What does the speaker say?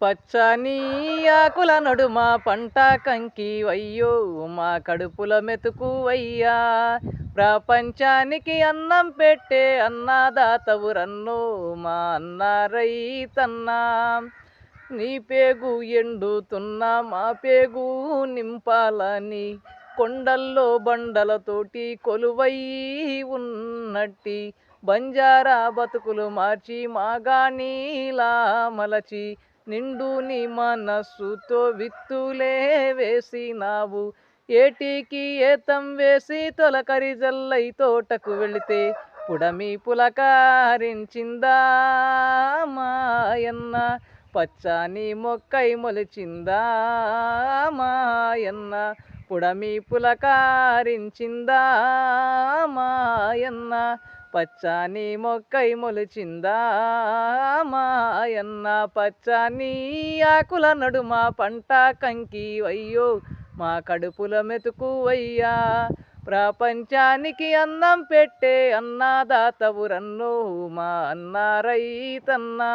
పచ్చని ఆకుల నడుమ పంట కంకి అయ్యో మా కడుపుల మెతుకు అయ్యా ప్రపంచానికి అన్నం పెట్టే అన్నదాతవు రన్ను మా అన్న రైతన్నా. నీ పేగు ఎండుతున్నా మా పేగు నింపాలని కొండల్లో బండలతోటి కొలువై ఉన్నట్టి బంజారా బతుకులు మార్చి మాగానీలా మలచి నిండు నీ మనస్సుతో విత్తులే వేసినావు. ఏటికి ఏతం వేసి తొలకరి జల్లై తోటకు వెళితే పుడమి పులకారించిందా మాయన్న. పచ్చని మొక్కై మొలిచిందా మాయన్న. పుడమి పులకారించిందా మాయన్న. పచ్చని మొక్కై మొలిచిందా మాయన్న పచ్చని ఆకుల నడుమ పంట కంకి అయ్యో మా కడుపుల మెతుకు అయ్యా ప్రపంచానికి అన్నం పెట్టే అన్నదాతవురన్నో మా అన్న రైతన్నా